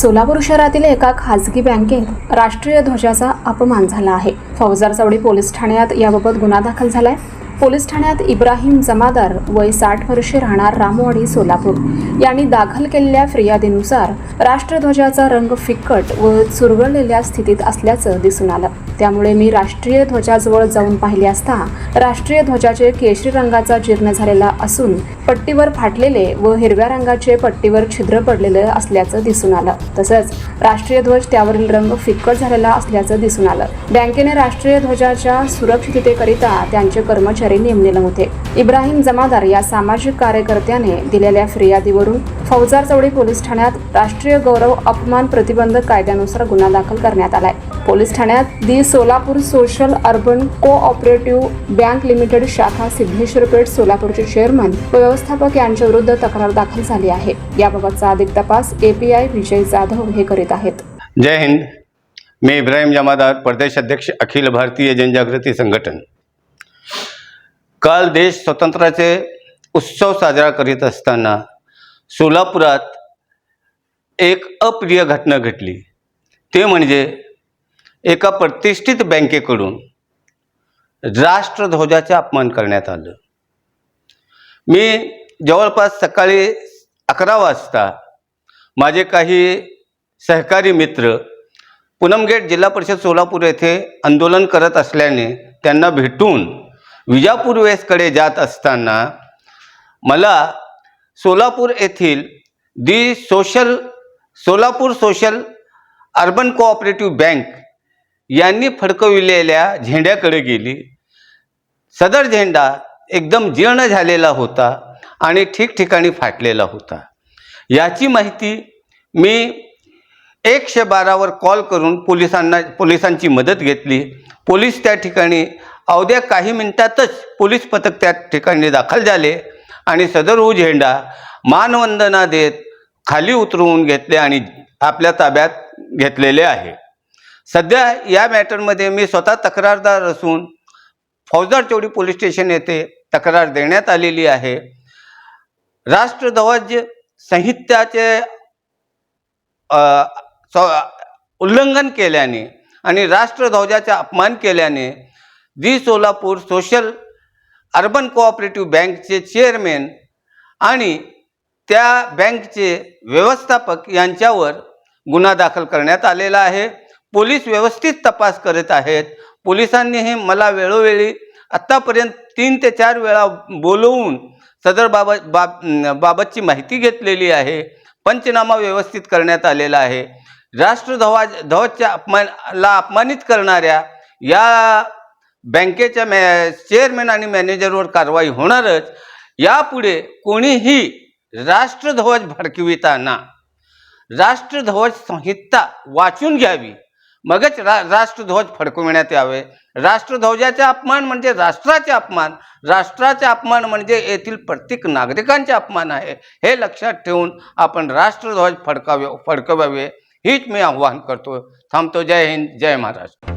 सोलापूर शहरातील एका खासगी बँकेत राष्ट्रीय ध्वजाचा अपमान झाला आहे. फौजदार चवडी पोलीस ठाण्यात याबाबत गुन्हा दाखल झालाय. पोलीस ठाण्यात इब्राहिम जमादार वय साठ वर्षे राहणार रामवाडी सोलापूर. यांनी दाखल केलेल्या फिर्यादीनुसार राष्ट्रध्वजाचा रंग फिक्कट व चुरगळलेल्या स्थितीत असल्याचं दिसून आलं. त्यामुळे मी राष्ट्रीय ध्वजाजवळ जाऊन पाहिले असता राष्ट्रीय ध्वजाचे केशरी रंगाचा जीर्ण झालेला असून पट्टीवर फाटलेले व हिरव्या रंगाचे पट्टीवर छिद्र पडलेले असल्याचं दिसून आलं. तसंच राष्ट्रीय ध्वज त्यावरील रंग फिक्कट झालेला असल्याचं दिसून आलं. बँकेने राष्ट्रीय ध्वजाच्या सुरक्षिततेकरिता त्यांचे कर्मचारी नेमले नव्हते इब्राहिम जमादार या सामाजिक कार्यकर्त्याने दिलेल्या फिर्यादीवरून फौजार चौडी पोलीस ठाण्यात राष्ट्रीय गौरव अपमान प्रतिबंधक कायद्यानुसार गुन्हा दाखल करण्यात आलाय. पोलीस ठाण्यात the Solapur social urban cooperative bank limited शाखा सिद्धेश्वर पेठ सोलापूरचे चेअरमन व व्यवस्थापक यांच्या विरुद्ध तक्रार दाखल झाली आहे. याबाबतचा अधिक तपास एपीआय विजय जाधव हे करीत आहेत. जय हिंद. मी इब्राहिम जमादार प्रदेश अध्यक्ष अखिल भारतीय जनजागृती संघटन. काल देश स्वातंत्र्याचे उत्सव साजरा करीत असताना सोलापुरात एक अप्रिय घटना घडली. ते म्हणजे एका प्रतिष्ठित बँकेकडून राष्ट्रध्वजाचे अपमान करण्यात आलं. मी जवळपास सकाळी अकरा वाजता माझे काही सहकारी मित्र पूनमगेट जिल्हा परिषद सोलापूर येथे आंदोलन करत असल्याने त्यांना भेटून विजापूर वेसकडे जात असताना मला सोलापूर येथील the social Solapur social urban cooperative bank यांनी फडकविलेल्या झेंड्याकडे गेली. सदर झेंडा एकदम जीर्ण झालेला होता आणि ठिकठिकाणी फाटलेला होता. याची माहिती मी एकशे बारावर कॉल करून पोलिसांना पोलिसांची मदत घेतली. पोलीस त्या ठिकाणी अवघ्या काही मिनिटातच पोलीस पथक त्या ठिकाणी दाखल झाले आणि सदर झेंडा मानवंदना देत खाली उतरवून घेतले आणि आपल्या ताब्यात घेतलेले आहे. सध्या या मॅटरमध्ये मी स्वतः तक्रारदार असून फौजदार चौडी पोलीस स्टेशन येथे तक्रार देण्यात आलेली आहे. राष्ट्रध्वज संहित्याचे स- उल्लंघन केल्याने आणि राष्ट्रध्वजाचा अपमान केल्याने the Solapur social urban cooperative बँकचे चेअरमॅन आणि त्या बँकचे व्यवस्थापक यांच्यावर गुन्हा दाखल करण्यात आलेला आहे. पोलीस व्यवस्थित तपास करत आहेत. पोलिसांनीही मला वेळोवेळी आत्तापर्यंत तीन ते चार वेळा बोलवून सदर बाबत बाब बाबतची माहिती घेतलेली आहे. पंचनामा व्यवस्थित करण्यात आलेला आहे. राष्ट्रध्वज ध्वजच्या अपमानला अपमानित करणाऱ्या या बँकेच्या मॅ चेअरमॅन आणि मॅनेजरवर कारवाई होणारच यापुढे कोणीही राष्ट्रध्वज भडकविताना राष्ट्रध्वज संहिता वाचून घ्यावी. मगच रा राष्ट्रध्वज फडकविण्यात यावे. राष्ट्रध्वजाचा अपमान म्हणजे राष्ट्राचे अपमान. राष्ट्राचे अपमान म्हणजे येथील प्रत्येक नागरिकांचे अपमान आहे. हे लक्षात ठेवून आपण राष्ट्रध्वज फडकावे फडकवावे. हीच मी आव्हान करतो थांबतो. जय हिंद. जय महाराष्ट्र.